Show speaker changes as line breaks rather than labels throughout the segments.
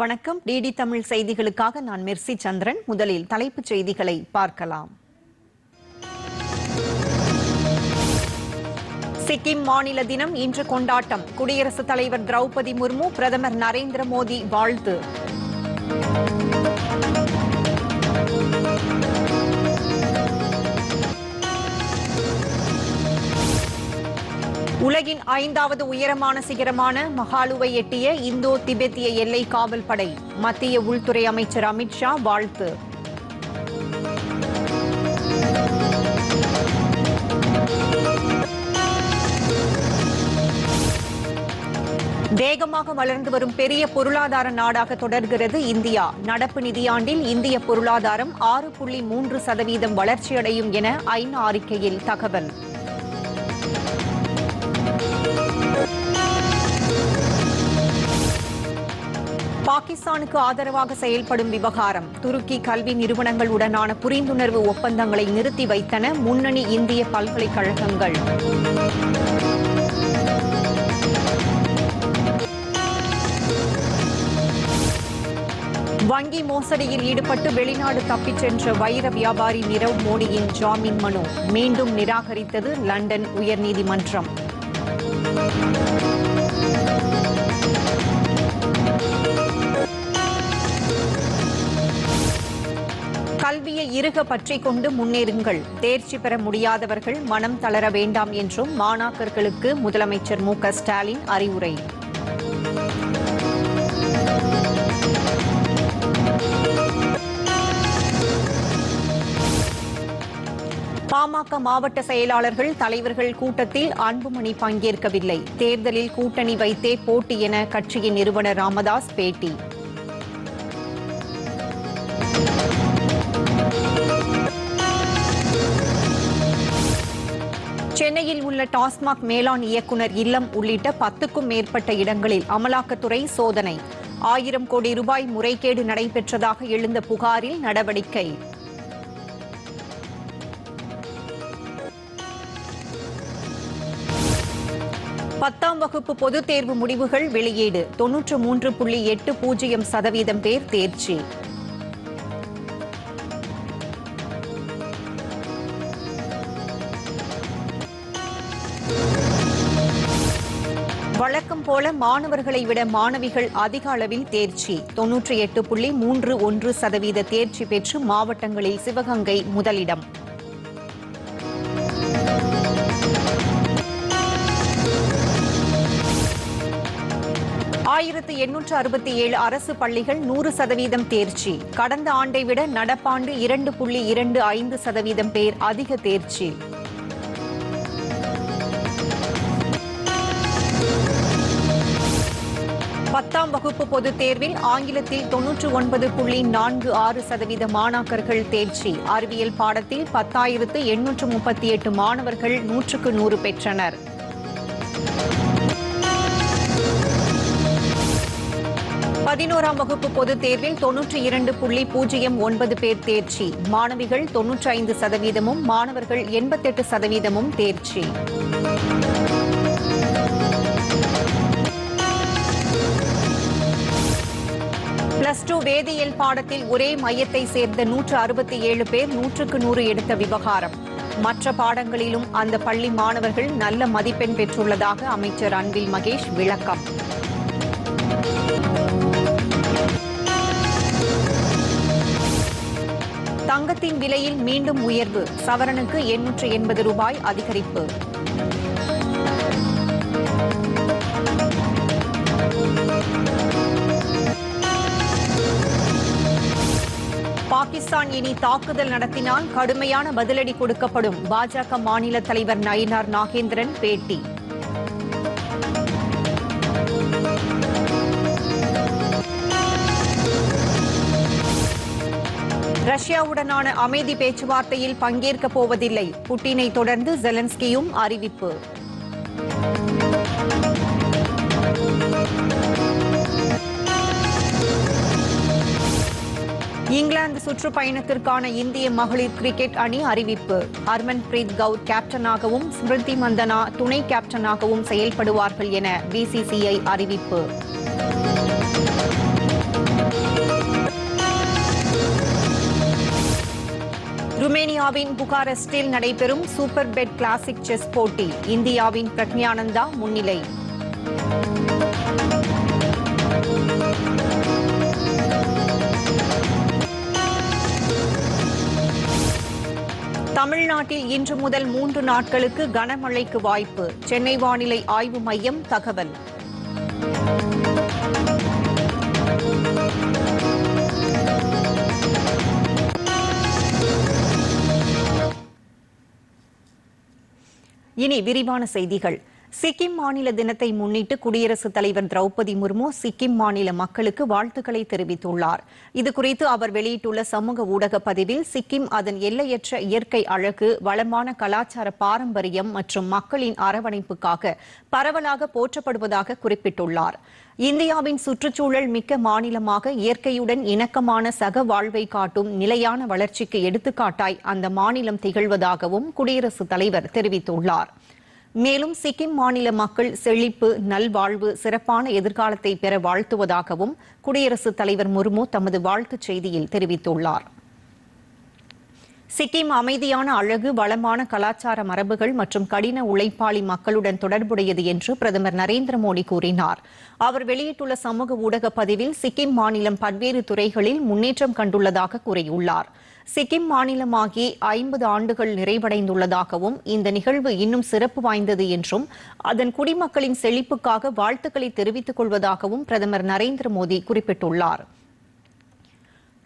வணக்கம். டிடி தமிழ் செய்திகளுக்காக நான் மெர்சி சந்திரன். முதலில் தலைப்புச் செய்திகளை பார்க்கலாம். சிக்கிம் மாநில தினம் இன்று கொண்டாட்டம். குடியரசுத் தலைவர் திரௌபதி முர்மு பிரதமர் நரேந்திர மோடி வாழ்த்து. உலகின் ஐந்தாவது உயரமான சிகரமான மகாலுவை எட்டிய இந்தோ திபெத்திய எல்லை காவல் படை. மத்திய உள்துறை அமைச்சர் அமித்ஷா வாழ்த்து. வேகமாக வளர்ந்து வரும் பெரிய பொருளாதார நாடாக தொடர்கிறது இந்தியா. நடப்பு நிதியாண்டில் இந்திய பொருளாதாரம் ஆறு புள்ளி மூன்று சதவீதம் வளர்ச்சியடையும் என ஐநா அறிக்கையில் தகவல். பாகிஸ்தானுக்கு ஆதரவாக செயல்படும் விவகாரம். துருக்கி கல்வி நிறுவனங்களுடனான புரிந்துணர்வு ஒப்பந்தங்களை நிறுத்தி வைத்தன முன்னணி இந்திய பல்கலைக்கழகங்கள். வங்கி மோசடியில் ஈடுபட்டு வெளிநாடு தப்பிச் சென்ற வைர வியாபாரி நிரவ் மோடியின் ஜாமீன் மனு. மீண்டும் நிராகரித்தது லண்டன் உயர்நீதிமன்றம். கல்வியை இருக பற்றி கொண்டு முன்னேறுங்கள். தேர்ச்சி பெற முடியாதவர்கள் மனம் தளர வேண்டாம் என்றும் மாணாக்கர்களுக்கு முதலமைச்சர் மு க ஸ்டாலின் அறிவுரை. பாமக மாவட்ட செயலாளர்கள் தலைவர்கள் கூட்டத்தில் அன்புமணி பங்கேற்கவில்லை. தேர்தலில் கூட்டணி வைத்தே போட்டி என கட்சியின் நிறுவனர் ராமதாஸ் பேட்டி. சென்னையில் உள்ள டாஸ்மாக் மேலாண் இயக்குநர் இல்லம் உள்ளிட்ட பத்துக்கும் மேற்பட்ட இடங்களில் அமலாக்கத்துறை சோதனை. ஆயிரம் கோடி ரூபாய் முறைகேடு நடைபெற்றதாக எழுந்த புகாரில் நடவடிக்கை. பத்தாம் வகுப்பு பொதுத் தேர்வு முடிவுகள் வெளியீடு. தொன்னூற்று மூன்று புள்ளி எட்டு பூஜ்ஜியம் சதவீதம் பேர் தேர்ச்சி. வழக்கம் போல மாணவர்களை விட மாணவிகள் அதிக அளவில் தேர்ச்சி. தொன்னூற்றி எட்டு புள்ளி மூன்று ஒன்று சதவீத தேர்ச்சி பெற்று மாவட்டங்களில் சிவகங்கை முதலிடம். ஆயிரத்து எண்ணூற்று அறுபத்தி ஏழு அரசு பள்ளிகள் நூறு சதவீதம் தேர்ச்சி. கடந்த ஆண்டை விட நடப்பாண்டு இரண்டு புள்ளி இரண்டு ஐந்து சதவீதம் பேர் அதிக தேர்ச்சி. பத்தாம் வகுப்பு பொதுத் தேர்வில் ஆங்கிலத்தில் தொன்னூற்று ஒன்பது புள்ளி நான்கு ஆறு சதவீத மாணாக்கர்கள் தேர்ச்சி. அறிவியல் பாடத்தில் பத்தாயிரத்து எண்ணூற்று முப்பத்தி எட்டு மாணவர்கள் நூற்றுக்கு நூறு பெற்றனர். பதினோராம் வகுப்பு பொதுத் தேர்வில் தொன்னூற்றி இரண்டு புள்ளி பூஜ்ஜியம் ஒன்பது பேர் தேர்ச்சி. மாணவிகள் தொன்னூற்றி ஐந்து சதவீதமும் மாணவர்கள் எண்பத்தெட்டு சதவீதமும் தேர்ச்சி. பிளஸ் டூ வேதியியல் பாடத்தில் ஒரே மையத்தை சேர்ந்த நூற்று அறுபத்தி ஏழு பேர் நூற்றுக்கு நூறு எடுத்த விவகாரம். மற்ற பாடங்களிலும் அந்த பள்ளி மாணவர்கள் நல்ல மதிப்பெண் பெற்றுள்ளதாக அமைச்சர் அன்பில் மகேஷ் விளக்கம். தங்கத்தின் விலையில் மீண்டும் உயர்வு சவரனுக்கு எண்ணூற்று எண்பது ரூபாய் அதிகரிப்பு. பாகிஸ்தான் இனி தாக்குதல் நடத்தினால் கடுமையான பதிலடி கொடுக்கப்படும். பாஜக மாநில தலைவர் நயினார் நாகேந்திரன் பேட்டி. ரஷ்யாவுடனான அமைதி பேச்சுவார்த்தையில் பங்கேற்கப் போவதில்லை. புட்டினை தொடர்ந்து ஜெலன்ஸ்கியும் அறிவிப்பு. இங்கிலாந்து சுற்றுப்பயணத்திற்கான இந்திய மகளிர் கிரிக்கெட் அணி அறிவிப்பு. ஹர்மன் பிரீத் கவுர் கேப்டனாகவும் ஸ்மிருதி மந்தனா துணை கேப்டனாகவும் செயல்படுவார்கள் என பிசிசிஐ அறிவிப்பு. ருமேனியாவின் புகாரெஸ்டில் நடைபெறும் சூப்பர் பெட் கிளாசிக் செஸ் போட்டி. இந்தியாவின் பிரக்ஞானந்தா முன்னிலை. தமிழ்நாட்டில் இன்று முதல் மூன்று நாட்களுக்கு கனமழைக்கு வாய்ப்பு. சென்னை வானிலை ஆய்வு மையம் தகவல். இனி விரிவான செய்திகள். சிக்கிம் மாநில தினத்தை முன்னிட்டு குடியரசுத் தலைவர் திரௌபதி முர்மு சிக்கிம் மாநில மக்களுக்கு வாழ்த்துக்களை தெரிவித்துள்ளார். இதுகுறித்து அவர் வெளியிட்டுள்ள சமூக ஊடக பதிவில் சிக்கிம் அதன் எல்லையற்ற இயற்கை அழகு வளமான கலாச்சார பாரம்பரியம் மற்றும் மக்களின் அரவணைப்புக்காக பரவலாக போற்றப்படுவதாக குறிப்பிட்டுள்ளார். இந்தியாவின் சுற்றுச்சூழல் மிக்க மாநிலமாக இயற்கையுடன் இணக்கமான சக வாழ்வை காட்டும் நிலையான வளர்ச்சிக்கு எடுத்துக்காட்டாய் அந்த மாநிலம் திகழ்வதாகவும் குடியரசுத் தலைவர் தெரிவித்துள்ளார். மேலும் சிக்கிம் மாநில மக்கள் செழிப்பு நல்வாழ்வு சிறப்பான எதிர்காலத்தை பெற வாழ்த்துவதாகவும் குடியரசுத் தலைவர் முர்மு தமது வாழ்த்துச் செய்தியில் தெரிவித்துள்ளார். சிக்கிம் அமைதியான அழகு வளமான கலாச்சார மரபுகள் மற்றும் கடின உழைப்பாளி மக்களுடன் தொடர்புடையது என்று பிரதமர் நரேந்திர மோடி கூறினார். அவர் வெளியிட்டுள்ள சமூக ஊடக பதிவில் சிக்கிம் மாநிலம் பல்வேறு துறைகளில் முன்னேற்றம் கண்டுள்ளதாக கூறியுள்ளார். சிக்கிம் மாநிலமாகி ஐம்பது ஆண்டுகள் நிறைவடைந்துள்ளதாகவும் இந்த நிகழ்வு இன்னும் சிறப்பு வாய்ந்தது என்றும் அதன் குடிமக்களின் செழிப்புக்காக வாழ்த்துக்களை தெரிவித்துக் கொள்வதாகவும் பிரதமர் நரேந்திர மோடி குறிப்பிட்டுள்ளார்.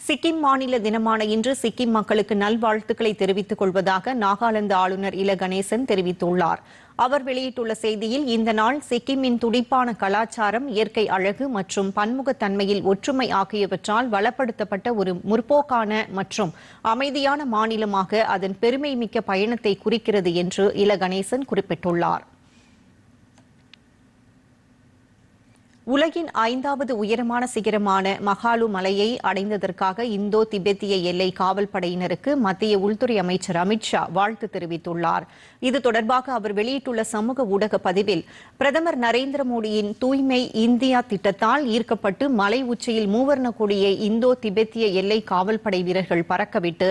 சிக்கிம் மாநில தினமான இன்று சிக்கிம் மக்களுக்கு நல்வாழ்த்துக்களை தெரிவித்துக் கொள்வதாக நாகாலாந்து ஆளுநர் இல கணேசன் தெரிவித்துள்ளார். அவர் வெளியிட்டுள்ள செய்தியில் இந்த நாள் சிக்கிமின் துடிப்பான கலாச்சாரம் இயற்கை அழகு மற்றும் பன்முகத்தன்மையில் ஒற்றுமை ஆகியவற்றால் வளப்படுத்தப்பட்ட ஒரு முற்போக்கான மற்றும் அமைதியான மாநிலமாக அதன் பெருமை மிக்க பயணத்தை குறிக்கிறது என்று இல கணேசன் குறிப்பிட்டுள்ளார். உலகின் ஐந்தாவது உயரமான சிகரமான மகாலு மலையை அடைந்ததற்காக இந்தோ திபெத்திய எல்லை காவல் படையினருக்கு மத்திய உள்துறை அமைச்சர் அமித்ஷா வாழ்த்து தெரிவித்துள்ளார். இது தொடர்பாக அவர் வெளியிட்டுள்ள சமூக ஊடக பதிவில் பிரதமர் நரேந்திர மோடியின் தூய்மை இந்தியா திட்டத்தால் ஈர்க்கப்பட்டு மலை உச்சியில் மூவர்ண கொடியை இந்தோ திபெத்திய எல்லை காவல்படை வீரர்கள் பறக்கவிட்டு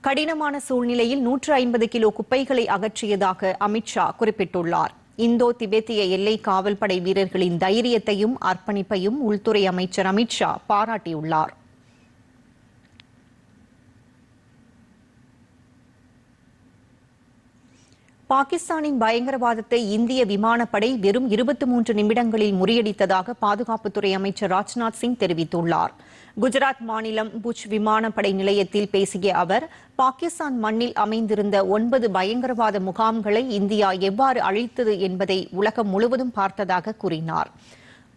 கடினமான சூழ்நிலையில் நூற்று ஐம்பது கிலோ குப்பைகளை அகற்றியதாக அமித்ஷா குறிப்பிட்டுள்ளார். இந்தோ திபெத்திய எல்லை காவல்படை வீரர்களின் தைரியத்தையும் அர்ப்பணிப்பையும் உள்துறை அமைச்சர் அமித்ஷா பாராட்டியுள்ளார். பாகிஸ்தானின் பயங்கரவாதத்தை இந்திய விமானப்படை வெறும் இருபத்தி மூன்று நிமிடங்களில் முறியடித்ததாக பாதுகாப்புத்துறை அமைச்சர் ராஜ்நாத் சிங் தெரிவித்துள்ளார். குஜராத் மாநிலம் புஜ் விமானப்படை நிலையத்தில் பேசிய அவர் பாகிஸ்தான் மண்ணில் அமைந்திருந்த ஒன்பது பயங்கரவாத முகாம்களை இந்தியா எவ்வாறு அழித்தது என்பதை உலகம் முழுவதும் பார்த்ததாக கூறினார்.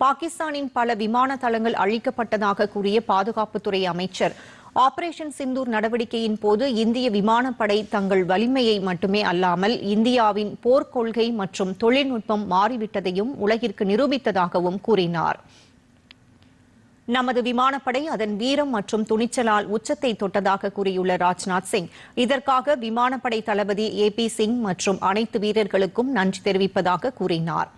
பாகிஸ்தானின் பல விமான தளங்கள் அழிக்கப்பட்டதாக கூறிய பாதுகாப்புத்துறை அமைச்சர் ஆபரேஷன் சிந்தூர் நடவடிக்கையின் போது இந்திய விமானப்படை தங்கள் வலிமையை மட்டுமே அல்லாமல் இந்தியாவின் போர்க்கொள்கை மற்றும் தொழில்நுட்பம் மாறிவிட்டதையும் உலகிற்கு நிரூபித்ததாகவும் கூறினார். நமது விமானப்படை அதன் வீரம் மற்றும் துணிச்சலால் உச்சத்தை தொட்டதாக கூறியுள்ள ராஜ்நாத் சிங் இதற்காக விமானப்படை தளபதி ஏ பி சிங் மற்றும் அனைத்து வீரர்களுக்கும் நன்றி தெரிவிப்பதாக கூறினார்.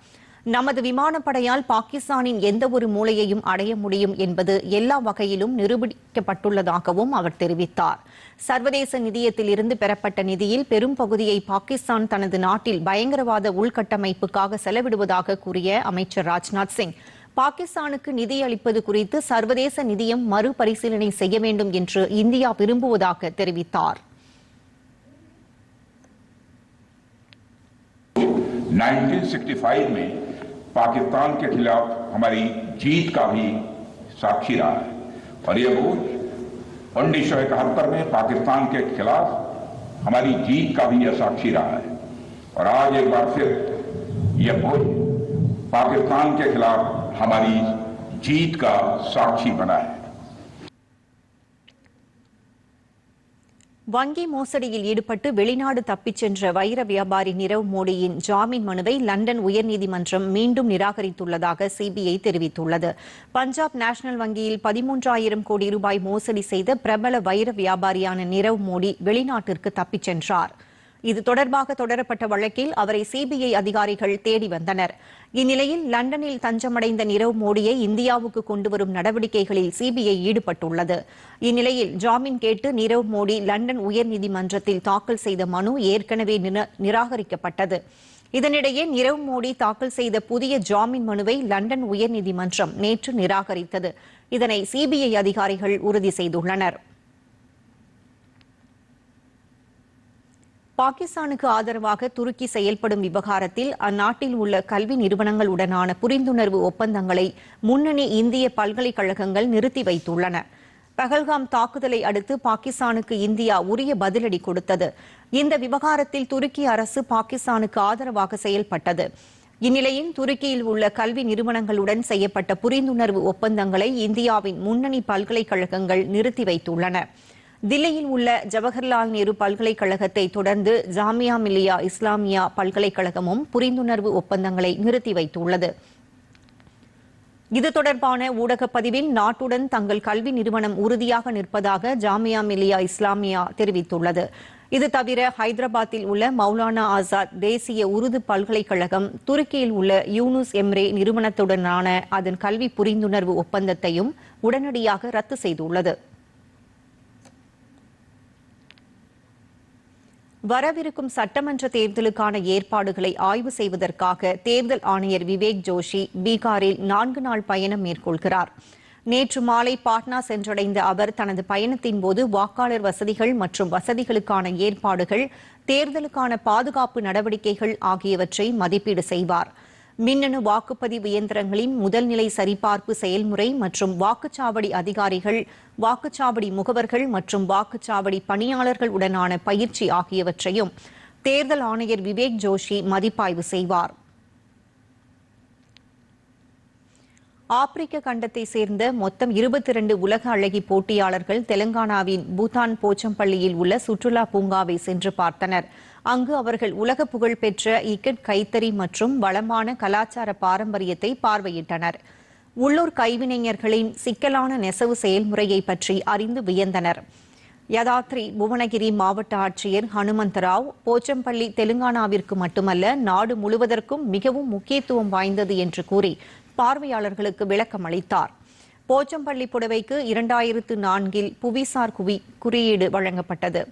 நமது விமானப்படையால் பாகிஸ்தானின் எந்த ஒரு மூலையையும் அடைய முடியும் என்பது எல்லா வகையிலும் நிரூபிக்கப்பட்டுள்ளதாகவும் அவர் தெரிவித்தார். சர்வதேச நிதியத்தில் இருந்து பெறப்பட்ட நிதியில் பெரும் பகுதியை பாகிஸ்தான் தனது நாட்டில் பயங்கரவாத உள்கட்டமைப்புக்காக செலவிடுவதாக கூறிய அமைச்சர் ராஜ்நாத் சிங் பாகிஸ்தானுக்கு நிதி அளிப்பது குறித்து சர்வதேச நிதியம் மறுபரிசீலனை செய்ய வேண்டும் என்று இந்தியா விரும்புவதாக தெரிவித்தார்
1965 में पाकिस्तान के खिलाफ हमारी जीत का भी साक्षी रहा है और ये बोझ उन्नीस सौ इकहत्तर में पाकिस्तान के खिलाफ हमारी जीत का भी यह साक्षी रहा है और आज एक बार फिर यह बोझ पाकिस्तान के खिलाफ हमारी जीत का साक्षी बना है
வங்கி மோசடியில் ஈடுபட்டு வெளிநாடு தப்பிச் சென்ற வைர வியாபாரி நிரவ் மோடியின் ஜாமீன் மனுவை லண்டன் உயர்நீதிமன்றம் மீண்டும் நிராகரித்துள்ளதாக சிபிஐ தெரிவித்துள்ளது பஞ்சாப் நேஷனல் வங்கியில் பதிமூன்றாயிரம் கோடி ரூபாய் மோசடி செய்த பிரபல வைர வியாபாரியான நிரவ் மோடி வெளிநாட்டிற்கு தப்பிச் சென்றார் இது தொடர்பாக தொடரப்பட்ட வழக்கில் அவரை சிபிஐ அதிகாரிகள் தேடி வந்தனர். இந்நிலையில் லண்டனில் தஞ்சமடைந்த நிரவ் மோடியை இந்தியாவுக்கு கொண்டுவரும் நடவடிக்கைகளில் சிபிஐ ஈடுபட்டுள்ளது. இந்நிலையில் ஜாமீன் கேட்டு நிரவ் மோடி லண்டன் உயர்நீதிமன்றத்தில் தாக்கல் செய்த மனு ஏற்கனவே நிராகரிக்கப்பட்டது. இதனிடையே நிரவ் மோடி தாக்கல் செய்த புதிய ஜாமீன் மனுவை லண்டன் உயர்நீதிமன்றம் நேற்று நிராகரித்தது. இதனை சிபிஐ அதிகாரிகள் உறுதி செய்துள்ளனா் பாகிஸ்தானுக்கு ஆதரவாக துருக்கி செயல்படும் விவகாரத்தில் அந்நாட்டில் உள்ள கல்வி நிறுவனங்களுடனான புரிந்துணர்வு ஒப்பந்தங்களை முன்னணி இந்திய பல்கலைக்கழகங்கள் நிறுத்தி வைத்துள்ளன. பகல்காம் தாக்குதலை அடுத்து பாகிஸ்தானுக்கு இந்தியா உரிய பதிலடி கொடுத்தது. இந்த விவகாரத்தில் துருக்கி அரசு பாகிஸ்தானுக்கு ஆதரவாக செயல்பட்டது. இந்நிலையில் துருக்கியில் உள்ள கல்வி நிறுவனங்களுடன் செய்யப்பட்ட புரிந்துணர்வு ஒப்பந்தங்களை இந்தியாவின் முன்னணி பல்கலைக்கழகங்கள் நிறுத்தி வைத்துள்ளன. தில்லியில் உள்ள ஜவஹர்லால் நேரு பல்கலைக்கழகத்தை தொடர்ந்து ஜாமியா மில்லியா இஸ்லாமியா பல்கலைக்கழகமும் புரிந்துணர்வு ஒப்பந்தங்களை நிறுத்தி வைத்துள்ளது. இது தொடர்பான ஊடகப் பதிவில் நாட்டுடன் தங்கள் கல்வி நிறுவனம் உறுதியாக நிற்பதாக ஜாமியா மிலியா இஸ்லாமியா தெரிவித்துள்ளது. இது தவிர ஹைதராபாத்தில் உள்ள மௌலானா ஆசாத் தேசிய உருது பல்கலைக்கழகம் துருக்கியில் உள்ள யூனுஸ் எம்ரே நிறுவனத்துடனான அதன் கல்வி புரிந்துணர்வு ஒப்பந்தத்தையும் உடனடியாக ரத்து செய்துள்ளது. வரவிருக்கும் சட்டமன்ற தேர்தலுக்கான ஏற்பாடுகளை ஆய்வு செய்வதற்காக தேர்தல் ஆணையர் விவேக் ஜோஷி பீகாரில் நான்கு நாள் பயணம் மேற்கொள்கிறார். நேற்று மாலை பாட்னா சென்றடைந்த அவர் தனது பயணத்தின் போது வாக்காளர் வசதிகள் மற்றும் வசதிகளுக்கான ஏற்பாடுகள் தேர்தலுக்கான பாதுகாப்பு நடவடிக்கைகள் ஆகியவற்றை மதிப்பீடு செய்வார். மின்னணு வாக்குப்பதிவு இயந்திரங்களின் முதல்நிலை சரிபார்ப்பு செயல்முறை மற்றும் வாக்குச்சாவடி அதிகாரிகள் வாக்குச்சாவடி முகவர்கள் மற்றும் வாக்குச்சாவடி பணியாளர்கள் உடனான பயிற்சி ஆகியவற்றையும் தேர்தல் ஆணையர் விவேக் ஜோஷி மதிப்பாய்வு செய்வார். ஆப்பிரிக்க கண்டத்தை சேர்ந்த மொத்தம் இருபத்தி இரண்டு உலக அழகி போட்டியாளர்கள் தெலங்கானாவின் பூதான் போச்சம்பள்ளியில் உள்ள சுற்றுலா பூங்காவை சென்று பார்த்தனர். அங்கு அவர்கள் உலக புகழ் பெற்ற இக்கட் கைத்தறி மற்றும் வளமான கலாச்சார பாரம்பரியத்தை பார்வையிட்டனர். உள்ளூர் கைவினைஞர்களின் சிக்கலான நெசவு செயல்முறையை பற்றி அறிந்து வியந்தனர். யதாத்ரி புவனகிரி மாவட்ட ஆட்சியர் ஹனுமந்தராவ் போச்சம்பள்ளி தெலுங்கானாவிற்கு மட்டுமல்ல நாடு முழுவதற்கும் மிகவும் முக்கியத்துவம் வாய்ந்தது என்று கூறி பார்வையாளர்களுக்கு விளக்கம் அளித்தார். போச்சம்பள்ளி புடவைக்கு இரண்டாயிரத்து நான்கில் புவிசார் குவி குறியீடு வழங்கப்பட்டது.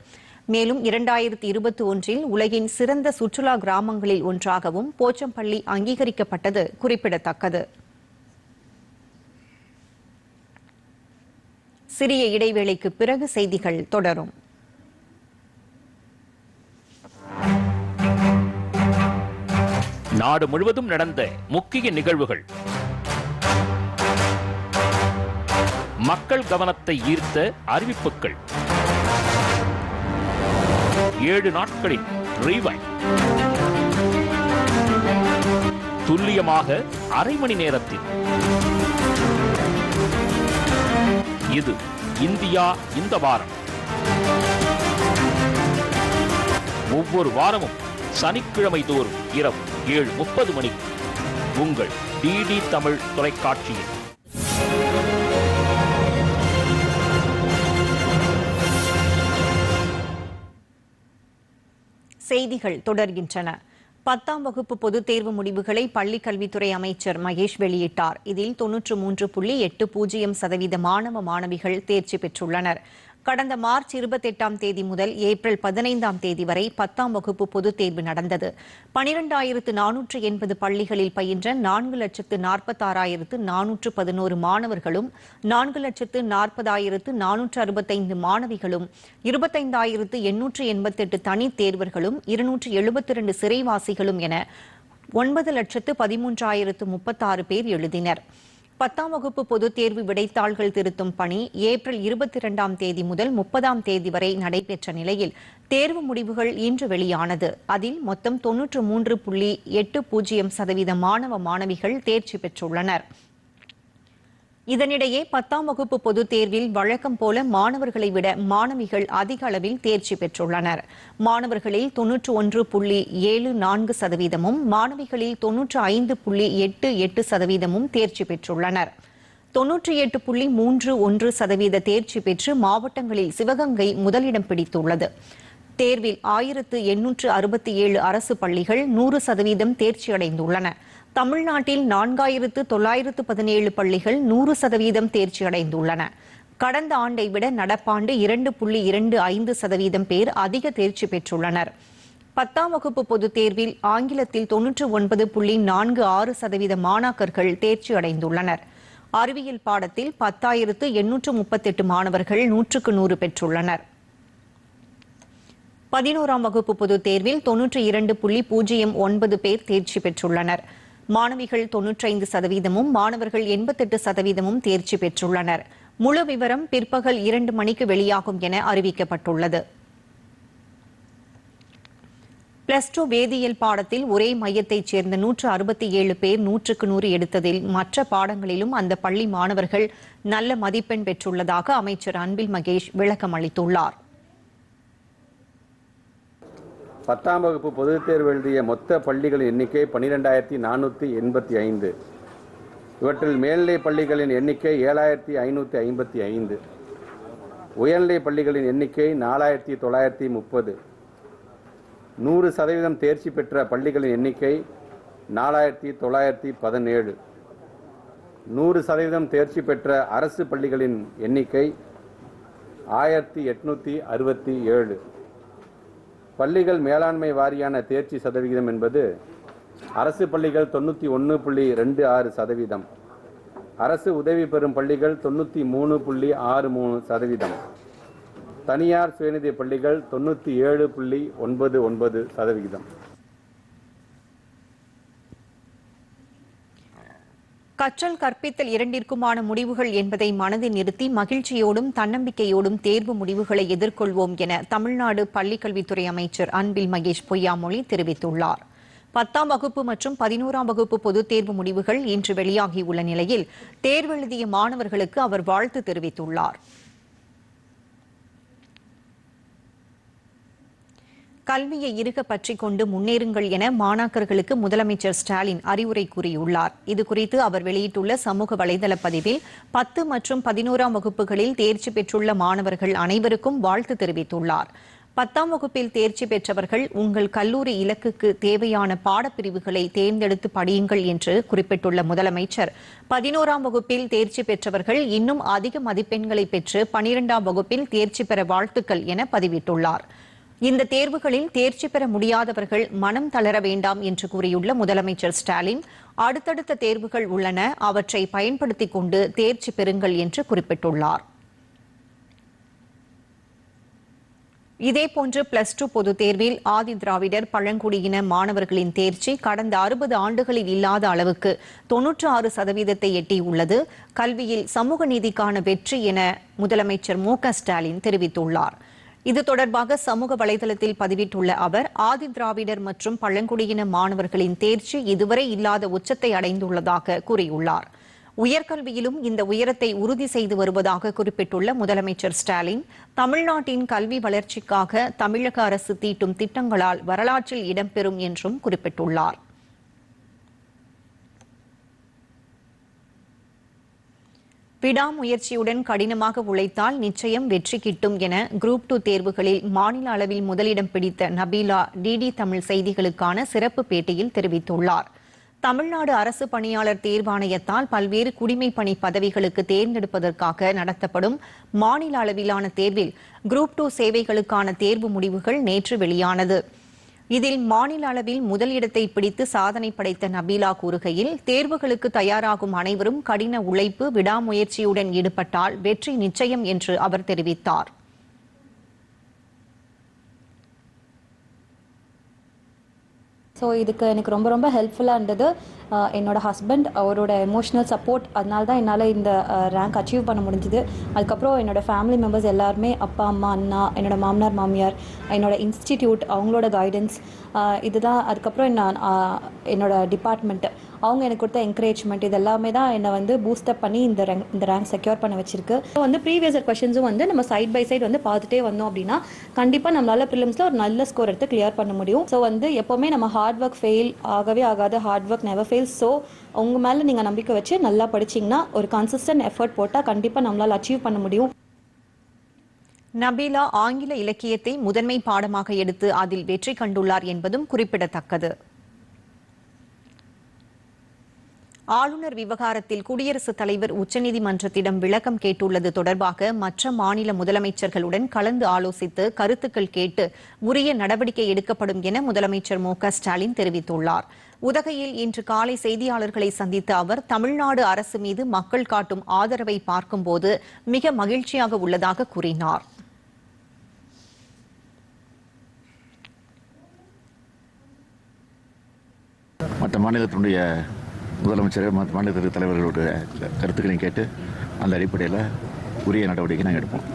மேலும் இரண்டாயிரத்தி இருபத்தி ஒன்றில் உலகின் சிறந்த சுற்றுலா கிராமங்களில் ஒன்றாகவும் போச்சம்பள்ளி அங்கீகரிக்கப்பட்டது குறிப்பிடத்தக்கது. சிறிய இடைவேளைக்கு பிறகு செய்திகள் தொடரும்.
நாடு முழுவதும் நடந்த முக்கிய நிகழ்வுகள். மக்கள் கவனத்தை ஈர்த்த அறிவிப்புகள். ஏழு நாட்களின் ரீவை துல்லியமாக அரை மணி நேரத்தில். இது இந்தியா இந்த வாரம். ஒவ்வொரு வாரமும் சனிக்கிழமை தோறும் இரவு ஏழு முப்பது மணிக்கு உங்கள் டிடி தமிழ் தொலைக்காட்சியில்.
செய்திகள் தொடர்கின்றன. பத்தாம் வகுப்பு பொதுத் தேர்வு முடிவுகளை பள்ளிக் கல்வித்துறை அமைச்சர் மகேஷ் வெளியிட்டார். இதில் தொன்னூற்று மூன்று புள்ளி எட்டு பூஜ்ஜியம் சதவீத மாணவ மாணவிகள் தேர்ச்சி பெற்றுள்ளனர். கடந்த மார்ச் இருபத்தெட்டாம் தேதி முதல் ஏப்ரல் பதினைந்தாம் தேதி வரை பத்தாம் வகுப்பு பொதுத் தேர்வு நடந்தது. பனிரெண்டாயிரத்து நானூற்று எண்பது பள்ளிகளில் பயின்ற நான்கு லட்சத்து நாற்பத்தாறாயிரத்து நானூற்று பதினோரு மாணவர்களும் நான்கு லட்சத்து நாற்பதாயிரத்து நானூற்று அறுபத்தைந்து மாணவிகளும் இருபத்தைந்தாயிரத்து எண்ணூற்று எண்பத்தெட்டு தனித் தேர்வர்களும் இருநூற்று எழுபத்தி இரண்டு சிறைவாசிகளும் என ஒன்பது லட்சத்து பதிமூன்றாயிரத்து முப்பத்தாறு பேர் எழுதினர். பத்தாம் வகுப்பு பொதுத் தேர்வு விடைத்தாள்கள் திருத்தும் பணி ஏப்ரல் இருபத்தி இரண்டாம் தேதி முதல் முப்பதாம் தேதி வரை நடைபெற்ற நிலையில் தேர்வு முடிவுகள் இன்று வெளியானது. அதில் மொத்தம் தொன்னூற்று மூன்று புள்ளி எட்டு பூஜ்ஜியம் சதவீத மாணவ மாணவிகள் தேர்ச்சி பெற்றுள்ளனர். இதனிடையே பத்தாம் வகுப்பு பொதுத் தேர்வில் வழக்கம் போல மாணவர்களை விட மாணவிகள் அதிக அளவில் தேர்ச்சி பெற்றுள்ளனர். மாணவர்களில் தொன்னூற்று ஒன்று புள்ளி ஏழு நான்கு சதவீதமும் மாணவிகளில் தொன்னூற்று ஐந்து புள்ளி எட்டு எட்டு சதவீதமும் தேர்ச்சி பெற்றுள்ளனர். தொன்னூற்றி எட்டு புள்ளி மூன்று ஒன்று சதவீத தேர்ச்சி பெற்று மாவட்டங்களில் சிவகங்கை முதலிடம் பிடித்துள்ளது. தேர்வில் ஆயிரத்து எண்ணூற்று அறுபத்தி ஏழு அரசு பள்ளிகள் நூறு சதவீதம் தேர்ச்சியடைந்துள்ளன தமிழ்நாட்டில் நான்காயிரத்து தொள்ளாயிரத்து பதினேழு பள்ளிகள் நூறு சதவீதம் தேர்ச்சி அடைந்துள்ளன. கடந்த ஆண்டை விட நடப்பாண்டு இரண்டு புள்ளி இரண்டு ஐந்து சதவீதம் பேர் அதிக தேர்ச்சி பெற்றுள்ளனர். பத்தாம் வகுப்பு பொதுத் தேர்வில் ஆங்கிலத்தில் தொன்னூற்று ஒன்பது புள்ளி நான்கு ஆறு சதவீத மாணாக்கர்கள் தேர்ச்சி அடைந்துள்ளனர். அறிவியல் பாடத்தில் பத்தாயிரத்து எண்ணூற்று முப்பத்தெட்டு மாணவர்கள் நூற்றுக்கு நூறு பெற்றுள்ளனர். பதினோராம் வகுப்பு பொதுத் தேர்வில் தொன்னூற்றி இரண்டு புள்ளி பூஜ்ஜியம் ஒன்பது பேர் தேர்ச்சி பெற்றுள்ளனர். மாணவிகள் தொன்னூற்றைந்து சதவீதமும் மாணவர்கள் எண்பத்தெட்டு சதவீதமும் தேர்ச்சி பெற்றுள்ளனர். முழு விவரம் பிற்பகல் இரண்டு மணிக்கு வெளியாகும் என அறிவிக்கப்பட்டுள்ளது. பிளஸ் டூ வேதியியல் பாடத்தில் ஒரே மையத்தைச் சேர்ந்த நூற்று அறுபத்தி ஏழு பேர் நூற்றுக்கு நூறு எடுத்ததில் மற்ற பாடங்களிலும் அந்த பள்ளி மாணவர்கள் நல்ல மதிப்பெண் பெற்றுள்ளதாக அமைச்சர் அன்பில் மகேஷ் விளக்கம் அளித்துள்ளார்.
பத்தாம் வகுப்பு பொதுத் தேர்வு எழுதிய மொத்த பள்ளிகளின் எண்ணிக்கை பன்னிரெண்டாயிரத்தி நானூற்றி எண்பத்தி ஐந்து. இவற்றில் மேல்நிலை பள்ளிகளின் எண்ணிக்கை ஏழாயிரத்தி ஐநூற்றி ஐம்பத்தி ஐந்து. உயர்நிலை பள்ளிகளின் எண்ணிக்கை நாலாயிரத்தி தொள்ளாயிரத்தி முப்பது. நூறு சதவீதம் தேர்ச்சி பெற்ற பள்ளிகளின் எண்ணிக்கை நாலாயிரத்தி தொள்ளாயிரத்தி பதினேழு. நூறு சதவீதம் தேர்ச்சி பெற்ற அரசு பள்ளிகளின் எண்ணிக்கை ஆயிரத்தி எட்நூற்றி அறுபத்தி ஏழு. பள்ளிகள் மேலாண்மை வாரியான தேர்ச்சி சதவிகிதம் என்பது அரசு பள்ளிகள் தொண்ணூற்றி ஒன்று புள்ளி ரெண்டு ஆறு சதவீதம். அரசு உதவி பெறும் பள்ளிகள் தொண்ணூற்றி மூணு புள்ளி ஆறு மூணு சதவீதம். தனியார் சுயநிதி பள்ளிகள் தொண்ணூற்றி ஏழு புள்ளி ஒன்பது ஒன்பது சதவிகிதம்
கற்றல் கற்பித்தல் இரண்டிற்குமான முடிவுகள் என்பதை மனதில் நிறுத்தி மகிழ்ச்சியோடும் தன்னம்பிக்கையோடும் தேர்வு முடிவுகளை எதிர்கொள்வோம் என தமிழ்நாடு பள்ளிக்கல்வித்துறை அமைச்சர் அன்பில் மகேஷ் பொய்யாமொழி தெரிவித்துள்ளார். பத்தாம் வகுப்பு மற்றும் பதினோராம் வகுப்பு பொதுத் தேர்வு முடிவுகள் இன்று வெளியாகியுள்ள நிலையில் தேர்வெழுதிய மாணவர்களுக்கு அவர் வாழ்த்து தெரிவித்துள்ளார். கல்வியை இருக பற்றி கொண்டு முன்னேறுங்கள் என மாணாக்கர்களுக்கு முதலமைச்சர் ஸ்டாலின் அறிவுரை கூறியுள்ளார். இதுகுறித்து அவர் வெளியிட்டுள்ள சமூக வலைதள பதிவில் பத்து மற்றும் பதினோராம் வகுப்புகளில் தேர்ச்சி பெற்றுள்ள மாணவர்கள் அனைவருக்கும் வாழ்த்து தெரிவித்துள்ளார். பத்தாம் வகுப்பில் தேர்ச்சி பெற்றவர்கள் உங்கள் கல்லூரி இலக்குக்கு தேவையான பாடப்பிரிவுகளை தேர்ந்தெடுத்து படியுங்கள் என்று குறிப்பிட்டுள்ள முதலமைச்சர். பதினோராம் வகுப்பில் தேர்ச்சி பெற்றவர்கள் இன்னும் அதிக மதிப்பெண்களை பெற்று பனிரெண்டாம் வகுப்பில் தேர்ச்சி பெற வாழ்த்துக்கள் என பதிவிட்டுள்ளார். இந்த தேர்வுகளில் தேர்ச்சி பெற முடியாதவர்கள் மனம் தளர வேண்டாம் என்று கூறியுள்ள முதலமைச்சர் ஸ்டாலின் அடுத்தடுத்த தேர்வுகள் உள்ளன அவற்றை பயன்படுத்திக் கொண்டு தேர்ச்சி பெறுங்கள் என்று குறிப்பிட்டுள்ளார். இதேபோன்று பிளஸ் டூ பொதுத் தேர்வில் ஆதி திராவிடர் பழங்குடியின மாணவர்களின் தேர்ச்சி கடந்த அறுபது ஆண்டுகளில் இல்லாத அளவுக்கு தொன்னூற்று ஆறு சதவீதத்தை எட்டியுள்ளது கல்வியில் சமூக நீதிக்கான வெற்றி என முதலமைச்சர் மு க ஸ்டாலின் தெரிவித்துள்ளார். இது தொடர்பாக சமூக வலைதளத்தில் பதிவிட்டுள்ள அவர் ஆதி திராவிடர் மற்றும் பழங்குடியின மாணவர்களின் தேர்ச்சி இதுவரை இல்லாத உச்சத்தை அடைந்துள்ளதாக கூறியுள்ளார். உயர்கல்வியிலும் இந்த உயரத்தை உறுதி செய்து வருவதாக குறிப்பிட்டுள்ள முதலமைச்சர் ஸ்டாலின் தமிழ்நாட்டின் கல்வி வளர்ச்சிக்காக தமிழக அரசு தீட்டும் திட்டங்களால் வரலாற்றில் இடம்பெறும் என்றும் குறிப்பிட்டுள்ளார். விடாமுயற்சியுடன் கடினமாக உழைத்தால் நிச்சயம் வெற்றி கிட்டும் என குரூப் டூ தேர்வுகளில் மாநில அளவில் முதலிடம் பிடித்த நபீலா டிடி தமிழ் செய்திகளுக்கான சிறப்பு பேட்டியில் தெரிவித்துள்ளார். தமிழ்நாடு அரசு பணியாளர் தேர்வாணையத்தால் பல்வேறு குடிமை பணி பதவிகளுக்கு தேர்ந்தெடுப்பதற்காக நடத்தப்படும் மாநில அளவிலான தேர்வில் குரூப் டூ சேவைகளுக்கான தேர்வு முடிவுகள் நேற்று வெளியானது. இதில் மாநில அளவில் முதலிடத்தை பிடித்து சாதனை படைத்த நபீலா கூறுகையில் தேர்வுகளுக்கு தயாராகும் அனைவரும் கடின உழைப்பு விடாமுயற்சியுடன் ஈடுபட்டால் வெற்றி நிச்சயம் என்று அவர் தெரிவித்தார்.
ஸோ இதுக்கு எனக்கு ரொம்ப ரொம்ப ஹெல்ப்ஃபுல்லாக இருந்தது. என்னோட ஹஸ்பண்ட் அவரோட எமோஷ்னல் சப்போர்ட் அதனால தான் என்னால் இந்த ரேங்க் அச்சீவ் பண்ண முடிஞ்சுது. அதுக்கப்புறம் என்னோடய ஃபேமிலி மெம்பர்ஸ் எல்லாருமே அப்பா அம்மா அண்ணா என்னோட மாமனார் மாமியார் என்னோட இன்ஸ்டிடியூட் அவங்களோட கைடன்ஸ் இதுதான். அதுக்கப்புறம் என்ன என்னோடய டிபார்ட்மெண்ட்டு டிபார்ட்மெண்ட் அவங்க எனக்கு கொடுத்த என்கரேஜ்மெண்ட் இது எல்லாமே தான் என்னை வந்து பூஸ்டப் பண்ணி இந்த ரேங்க் இந்த ரேங்க் செக்யூர் பண்ண வச்சிருக்கு. ஸோ வந்து ப்ரீவியஸ் கொஷின்ஸும் வந்து நம்ம சைட் பை சைடு வந்து பார்த்துட்டே வந்தோம் அப்படின்னா கண்டிப்பாக நம்மளால ப்ரிலிம்ஸில் ஒரு நல்ல ஸ்கோர் எடுத்து கிளியர் பண்ண முடியும். ஸோ வந்து எப்போவுமே நம்ம ஹார்ட் ஒர்க் ஃபெயில் ஆகவே ஆகாது. Hard work never fail so உங்கள் மேலே நீங்கள் நம்பிக்கை வச்சு நல்லா படிச்சிங்கன்னா ஒரு கன்சிஸ்டன்ட் எஃபர்ட் போட்டால் கண்டிப்பாக நம்மளால் அச்சீவ் பண்ண முடியும்.
நபீலா ஆங்கில இலக்கியத்தை முதன்மை பாடமாக எடுத்து அதில் வெற்றி கண்டுள்ளார் என்பதும் குறிப்பிடத்தக்கது. ஆளுநர் விவகாரத்தில் குடியரசுத் தலைவர் உச்சநீதிமன்றத்திடம் விளக்கம் கேட்டுள்ளது தொடர்பாக மற்ற மாநில முதலமைச்சர்களுடன் கலந்து ஆலோசித்து கருத்துக்கள் கேட்டு உரிய நடவடிக்கை எடுக்கப்படும் என முதலமைச்சர் மு ஸ்டாலின் தெரிவித்துள்ளார். உதகையில் இன்று காலை செய்தியாளர்களை சந்தித்த அவர் தமிழ்நாடு அரசு மீது மக்கள் காட்டும் ஆதரவை பார்க்கும்போது மிக மகிழ்ச்சியாக உள்ளதாக கூறினார்.
மற்ற மாநிலத்தினுடைய முதலமைச்சர் மாநில தலைவர்களுடைய கருத்துக்களையும் கேட்டு அந்த அடிப்படையில் உரிய நடவடிக்கை நாங்கள் எடுப்போம்.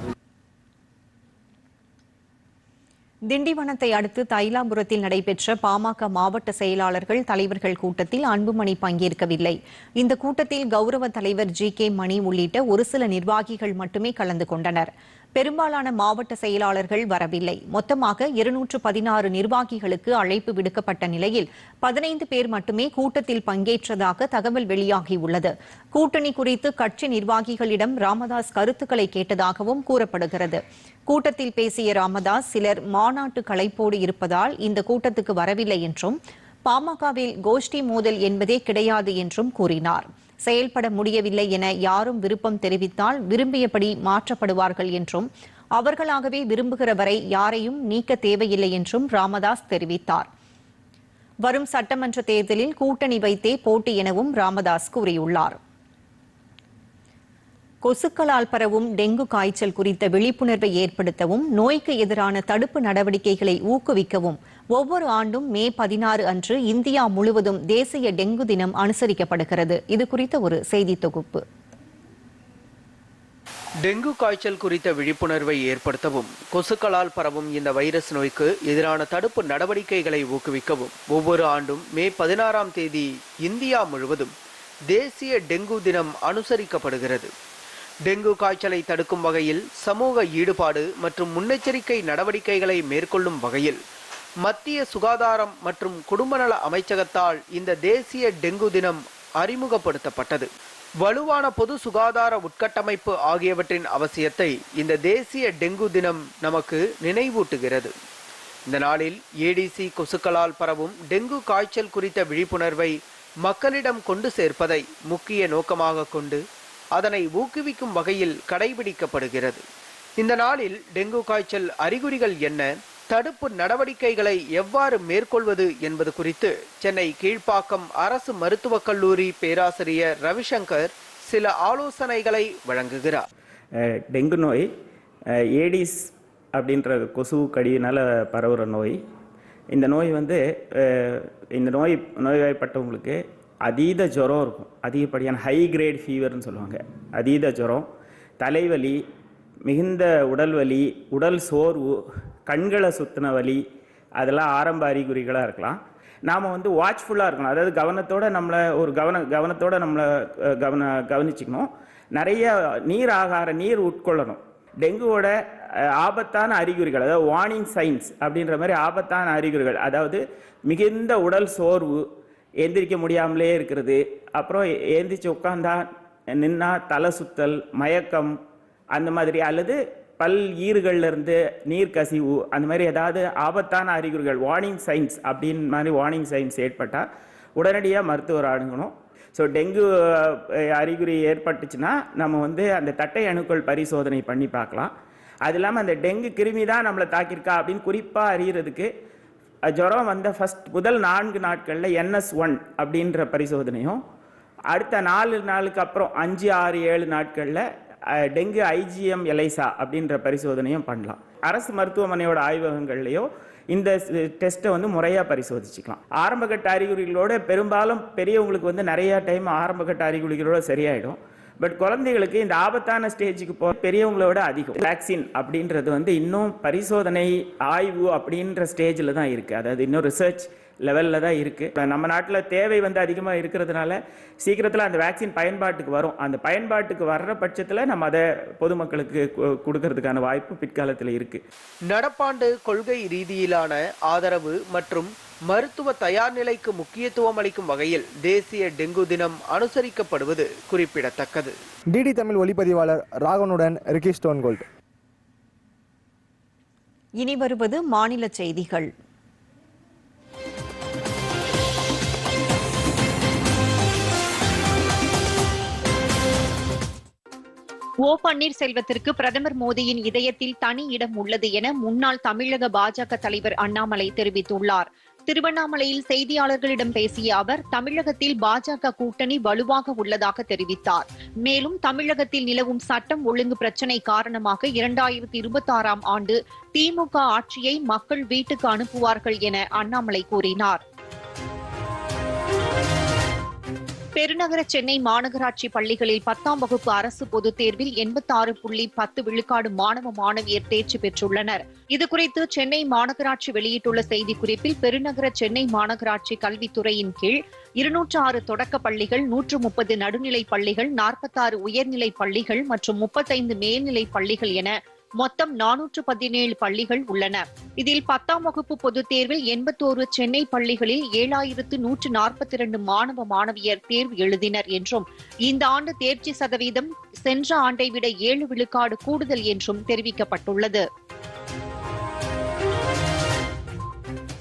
திண்டிவனத்தை அடுத்து தைலாபுரத்தில் நடைபெற்ற பாமக மாவட்ட செயலாளர்கள் தலைவர்கள் கூட்டத்தில் அன்புமணி பங்கேற்கவில்லை. இந்த கூட்டத்தில் கௌரவ தலைவர் ஜி கே மணி உள்ளிட்ட ஒரு சில நிர்வாகிகள் மட்டுமே கலந்து கொண்டனர். பெரும்பாலான மாவட்ட செயலாளர்கள் வரவில்லை. மொத்தமாக இருநூற்று பதினாறு நிர்வாகிகளுக்கு அழைப்பு விடுக்கப்பட்ட நிலையில் பதினைந்து பேர் மட்டுமே கூட்டத்தில் பங்கேற்றதாக தகவல் வெளியாகியுள்ளது. கூட்டணி குறித்து கட்சி நிர்வாகிகளிடம் ராமதாஸ் கருத்துக்களை கேட்டதாகவும் கூறப்படுகிறது. கூட்டத்தில் பேசிய ராமதாஸ் சிலர் மாநாட்டு களைப்போடு இருப்பதால் இந்த கூட்டத்துக்கு வரவில்லை என்றும் பாமகவில் கோஷ்டி மோதல் என்பதே கிடையாது என்றும் கூறினார். செயல்பட முடியவில்லை என யாரும் விருப்பம் தெரிவித்தால் விரும்பியபடி மாற்றப்படுவார்கள் என்றும் அவர்களாகவே விரும்புகிற வரை யாரையும் நீக்க தேவையில்லை என்றும் ராமதாஸ் தெரிவித்தார். வரும் சட்டமன்ற தேர்தலில் கூட்டணி வைத்தே போட்டி எனவும் ராமதாஸ் கூறியுள்ளார். கொசுக்களால் பரவும் டெங்கு காய்ச்சல் குறித்த விழிப்புணர்வை ஏற்படுத்தவும் நோய்க்கு எதிரான தடுப்பு நடவடிக்கைகளை ஊக்குவிக்கவும் ஒவ்வொரு ஆண்டும் மே பதினாறு அன்று இந்தியா முழுவதும் தேசிய டெங்கு தினம் அனுசரிக்கப்படுகிறது. இது குறித்த ஒரு செய்தி தொகுப்பு.
டெங்கு காய்ச்சல் குறித்த விழிப்புணர்வை ஏற்படுத்தவும் கொசுக்களால் பரவும் இந்த வைரஸ் நோய்க்கு எதிரான தடுப்பு நடவடிக்கைகளை ஊக்குவிக்கவும் ஒவ்வொரு ஆண்டும் மே பதினாறாம் தேதி இந்தியா முழுவதும் தேசிய டெங்கு தினம் அனுசரிக்கப்படுகிறது. டெங்கு காய்ச்சலை தடுக்கும் வகையில் சமூக ஈடுபாடு மற்றும் முன்னெச்சரிக்கை நடவடிக்கைகளை மேற்கொள்ளும் வகையில் மத்திய சுகாதாரம் மற்றும் குடும்பநல அமைச்சகத்தால் இந்த தேசிய டெங்கு தினம் அறிமுகப்படுத்தப்பட்டது. வலுவான பொது சுகாதார உட்கட்டமைப்பு ஆகியவற்றின் அவசியத்தை இந்த தேசிய டெங்கு தினம் நமக்கு நினைவூட்டுகிறது. இந்த நாளில் ஏடிசி கொசுக்களால் பரவும் டெங்கு காய்ச்சல் குறித்த விழிப்புணர்வை மக்களிடம் கொண்டு சேர்ப்பதை முக்கிய நோக்கமாக கொண்டு அதனை ஊக்குவிக்கும் வகையில் கடைபிடிக்கப்படுகிறது. இந்த நாளில் டெங்கு காய்ச்சல் அறிகுறிகள் என்ன? தடுப்பு நடவடிக்கைகளை எவ்வாறு மேற்கொள்வது என்பது குறித்து சென்னை கீழ்ப்பாக்கம் அரசு மருத்துவக் கல்லூரி பேராசிரியர் ரவிசங்கர் சில ஆலோசனைகளை வழங்குகிறார்.
டெங்கு நோய் ஏடிஸ் அப்படின்ற கொசு கடியினால் பரவுகிற நோய் இந்த நோய் வந்து இந்த நோய் நோய்வாய்ப்பட்டவங்களுக்கு அதீத ஜுரம் இருக்கும். அதிகப்படியான ஹை கிரேட் ஃபீவர்னு சொல்லுவாங்க. அதீத ஜுரம் தலைவலி மிகுந்த உடல் வலி உடல் சோர்வு கண்களை சுத்தின வலி அதெல்லாம் ஆரம்ப அறிகுறிகளாக இருக்கலாம். நாம் வந்து வாட்ச்ஃபுல்லாக இருக்கணும். அதாவது கவனத்தோட நம்மளை ஒரு கவன கவனத்தோட நம்மளை கவன கவனிச்சிக்கணும். நிறைய நீர் ஆகார நீர் உட்கொள்ளணும். டெங்குவோட ஆபத்தான அறிகுறிகள் அதாவது வார்னிங் சைன்ஸ் அப்படின்ற மாதிரி ஆபத்தான அறிகுறிகள் அதாவது மிகுந்த உடல் சோர்வு எந்திரிக்க முடியாமலே இருக்கிறது அப்புறம் எந்திரிச்சு உட்காந்தா நின்னா தலை சுத்தல் மயக்கம் அந்த மாதிரி அல்லது பல் ஈறுகள்லேருந்து நீர் கசிவு அந்த மாதிரி ஏதாவது ஆபத்தான அறிகுறிகள் வார்னிங் சைன்ஸ் அப்படின்னு மாதிரி வார்னிங் சைன்ஸ் ஏற்பட்டால் உடனடியாக மருத்துவர் அணுகணும். ஸோ டெங்கு அறிகுறி ஏற்பட்டுச்சுன்னா நம்ம வந்து அந்த தட்டை அணுக்கள் பரிசோதனை பண்ணி பார்க்கலாம். அது இல்லாமல் அந்த டெங்கு கிருமி தான் நம்மளை தாக்கியிருக்கா அப்படின்னு குறிப்பாக அறிகிறதுக்கு ஜுரம் வந்த ஃபஸ்ட் முதல் நான்கு நாட்களில் என்எஸ் ஒன் அப்படின்ற பரிசோதனையும் அடுத்த நாலு நாளுக்கு அப்புறம் அஞ்சு ஆறு ஏழு நாட்களில் டெங்கு ஐஜிஎம் எலைசா அப்படின்ற பரிசோதனையும் பண்ணலாம். அரசு மருத்துவமனையோட ஆய்வகங்கள்லையோ இந்த டெஸ்ட்டை வந்து முறையாக பரிசோதிச்சுக்கலாம். ஆரம்பகட்ட அறிகுறிகளோட பெரும்பாலும் பெரியவங்களுக்கு வந்து நிறைய டைம் ஆரம்பகட்ட அறிகுறிகளோட சரியாயிடும். பட் குழந்தைகளுக்கு இந்த ஆபத்தான ஸ்டேஜுக்கு போக பெரியவங்களோட அதிகம். வேக்சின் அப்படின்றது வந்து இன்னும் பரிசோதனை ஆய்வு அப்படின்ற ஸ்டேஜில் தான் இருக்குது அதாவது இன்னும் ரிசர்ச் லெவலில் தான் இருக்குது நம்ம நாட்டில் தேவை வந்து அதிகமாக இருக்கிறதுனால சீக்கிரத்தில் அந்த வேக்சின் பயன்பாட்டுக்கு வரும். அந்த பயன்பாட்டுக்கு வர்ற பட்சத்தில் நம்ம அதை பொதுமக்களுக்கு கு- கொடுக்கறதுக்கான வாய்ப்பு பிற்காலத்தில் இருக்குது
நடப்பாண்டு கொள்கை ரீதியிலான ஆதரவு மற்றும் மருத்துவ தயார் நிலைக்கு முக்கியத்துவம் அளிக்கும் வகையில் தேசிய டெங்கு தினம் அனுசரிக்கப்படுவது குறிப்பிடத்தக்கது.
டிடி தமிழ் ஒளிப்பதிவாளர் ராகவனுடன் ரிக்கி ஸ்டோன்கோல்ட்.
இனி வருவது மாநில செய்திகள். ஓ பன்னீர்செல்வத்திற்கு பிரதமர் மோடியின் இதயத்தில் தனி இடம் உள்ளது என முன்னாள் தமிழக பாஜக தலைவர் அண்ணாமலை தெரிவித்துள்ளார். திருவண்ணாமலையில் செய்தியாளர்களிடம் பேசிய அவர் தமிழகத்தில் பாஜக கூட்டணி வலுவாக உள்ளதாக தெரிவித்தார். மேலும் தமிழகத்தில் நிலவும் சட்டம் ஒழுங்கு பிரச்சினை காரணமாக இரண்டாயிரத்தி இருபத்தி ஆறாம் ஆண்டு திமுக ஆட்சியை மக்கள் வீட்டுக்கு அனுப்புவார்கள் என அண்ணாமலை கூறினார். பெருநகர சென்னை மாநகராட்சி பள்ளிகளில் பத்தாம் வகுப்பு அரசு பொதுத் தேர்வில் எண்பத்தாறு புள்ளி பத்து விழுக்காடு மாணவ மாணவியர் தேர்ச்சி பெற்றுள்ளனர். இதுகுறித்து சென்னை மாநகராட்சி வெளியிட்டுள்ள செய்திக்குறிப்பில் பெருநகர சென்னை மாநகராட்சி கல்வித்துறையின் கீழ் இருநூற்று ஆறு தொடக்க பள்ளிகள் நூற்று முப்பது நடுநிலை பள்ளிகள் நாற்பத்தாறு உயர்நிலை பள்ளிகள் மற்றும் முப்பத்தைந்து மேல்நிலை பள்ளிகள் என மொத்தம் நானூற்று பதினேழு பள்ளிகள் உள்ளன. இதில் பத்தாம் வகுப்பு பொதுத் தேர்வில் எண்பத்தோரு சென்னை பள்ளிகளில் ஏழாயிரத்து நூற்று நாற்பத்தி இரண்டு மாணவ மாணவியர் தேர்வு எழுதினர் என்றும் இந்த ஆண்டு தேர்ச்சி சதவீதம் சென்ற ஆண்டை விட ஏழு விழுக்காடு கூடுதல் என்றும் தெரிவிக்கப்பட்டுள்ளது.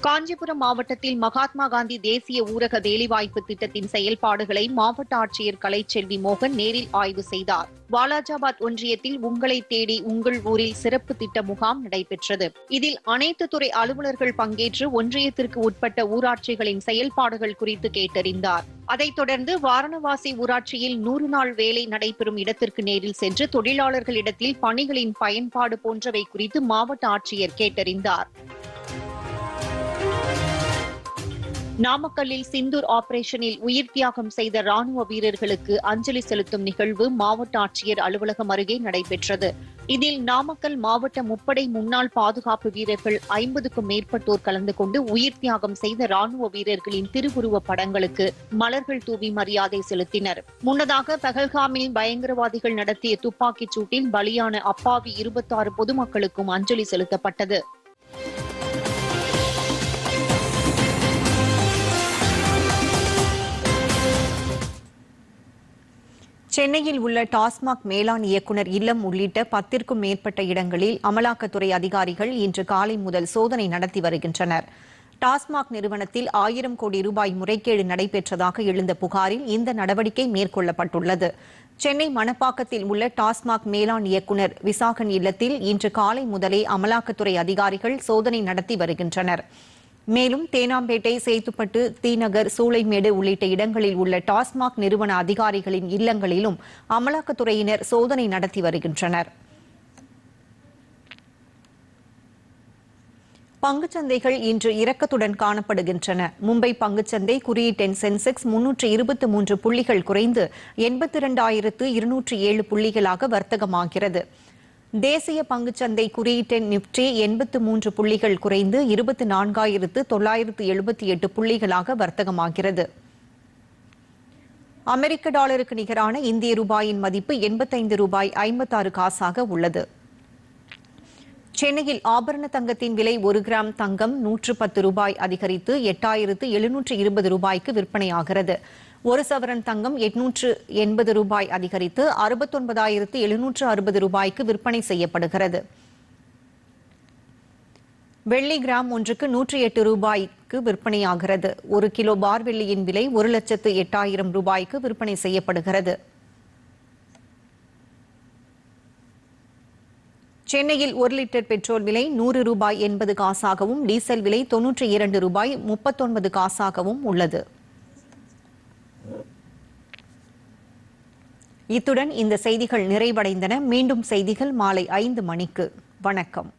காஞ்சிபுரம் மாவட்டத்தில் மகாத்மா காந்தி தேசிய ஊரக வேலைவாய்ப்பு திட்டத்தின் செயல்பாடுகளை மாவட்ட ஆட்சியர் கலைச்செல்வி மோகன் நேரில் ஆய்வு செய்தார். வாலாஜாபாத் ஒன்றியத்தில் உங்களை தேடி உங்கள் ஊரில் சிறப்பு திட்ட முகாம் நடைபெற்றது. இதில் அனைத்து துறை அலுவலர்கள் பங்கேற்று ஒன்றியத்திற்கு உட்பட்ட ஊராட்சிகளின் செயல்பாடுகள் குறித்து கேட்டறிந்தார். அதைத் தொடர்ந்து வாரணவாசி ஊராட்சியில் நூறு நாள் வேலை நடைபெறும் இடத்திற்கு நேரில் சென்று தொழிலாளர்களிடத்தில் பணிகளின் பயன்பாடு போன்றவை குறித்து மாவட்ட ஆட்சியர் கேட்டறிந்தார். நாமக்கல்லில் சிந்தூர் ஆபரேஷனில் உயிர் தியாகம் செய்த ராணுவ வீரர்களுக்கு அஞ்சலி செலுத்தும் நிகழ்வு மாவட்ட ஆட்சியர் அலுவலகம் அருகே நடைபெற்றது. இதில் நாமக்கல் மாவட்ட முப்படை முன்னாள் பாதுகாப்பு வீரர்கள் ஐம்பதுக்கும் மேற்பட்டோர் கலந்து கொண்டு உயிர் தியாகம் செய்த ராணுவ வீரர்களின் திருவுருவ படங்களுக்கு மலர்கள் தூவி மரியாதை செலுத்தினர். முன்னதாக பகல்காமில் பயங்கரவாதிகள் நடத்திய துப்பாக்கிச் சூட்டில் பலியான அப்பாவி இருபத்தாறு பொதுமக்களுக்கும் அஞ்சலி செலுத்தப்பட்டது. சென்னையில் உள்ள டாஸ்மாக் மேலாண் இயக்குநர் இல்லம் உள்ளிட்ட பத்திற்கும் மேற்பட்ட இடங்களில் அமலாக்கத்துறை அதிகாரிகள் இன்று காலை முதல் சோதனை நடத்தி வருகின்றனர். டாஸ்மாக் நிறுவனத்தில் ஆயிரம் கோடி ரூபாய் முறைகேடு நடைபெற்றதாக எழுந்த புகாரில் இந்த நடவடிக்கை மேற்கொள்ளப்பட்டுள்ளது. சென்னை மணப்பாக்கத்தில் உள்ள டாஸ்மாக் மேலாண் இயக்குநர் விசாகன் இல்லத்தில் இன்று காலை முதலே அமலாக்கத்துறை அதிகாரிகள் சோதனை நடத்தி வருகின்றனர். மேலும் தேனாம்பேட்டை சேத்துப்பட்டு தீநகர் சூளைமேடு உள்ளிட்ட இடங்களில் உள்ள டாஸ்மாக் நிறுவன அதிகாரிகளின் இல்லங்களிலும் அமலாக்கத்துறையினர் சோதனை நடத்தி வருகின்றனர். பங்குச்சந்தைகள் இன்று இறக்கத்துடன் காணப்படுகின்றன. மும்பை பங்குச்சந்தை குறியீட்டெண் சென்செக்ஸ் முன்னூற்று இருபத்தி மூன்று புள்ளிகள் குறைந்து எண்பத்தி இரண்டாயிரத்து இருநூற்று ஏழு புள்ளிகளாக வர்த்தகமாகிறது. தேசிய பங்குச்சந்தை குறியீட்டின் நிப்டி எண்பத்து மூன்று புள்ளிகள் குறைந்து இருபத்தி நான்காயிரத்து தொள்ளாயிரத்து எழுபத்தி எட்டு புள்ளிகளாக வர்த்தகமாகிறது. அமெரிக்க டாலருக்கு நிகரான இந்திய ரூபாயின் மதிப்பு எண்பத்தைந்து ரூபாய் ஐம்பத்தாறு காசாக உள்ளது. சென்னையில் ஆபரண தங்கத்தின் விலை ஒரு கிராம் தங்கம் நூற்று பத்து ரூபாய் அதிகரித்து எட்டாயிரத்து எழுநூற்று இருபது ரூபாய்க்கு விற்பனையாகிறது. ஒரு சவரன் தங்கம் எட்நூற்று எண்பது ரூபாய் அதிகரித்து அறுபத்தொன்பதாயிரத்து எழுநூற்று அறுபது ரூபாய்க்கு விற்பனை செய்யப்படுகிறது. வெள்ளி கிராம் ஒன்றுக்கு நூற்றி எட்டு ரூபாய்க்கு விற்பனையாகிறது. ஒரு கிலோ பார் வெள்ளியின் விலை ஒரு லட்சத்து எட்டாயிரம் ரூபாய்க்கு விற்பனை செய்யப்படுகிறது. சென்னையில் ஒரு லிட்டர் பெட்ரோல் விலை நூறு ரூபாய் எண்பது காசாகவும் டீசல் விலை தொன்னூற்றி இரண்டு ரூபாய் முப்பத்தொன்பது காசாகவும் உள்ளது. இத்துடன் இந்த செய்திகள் நிறைவடைந்தன. மீண்டும் செய்திகள் மாலை ஐந்து மணிக்கு. வணக்கம்.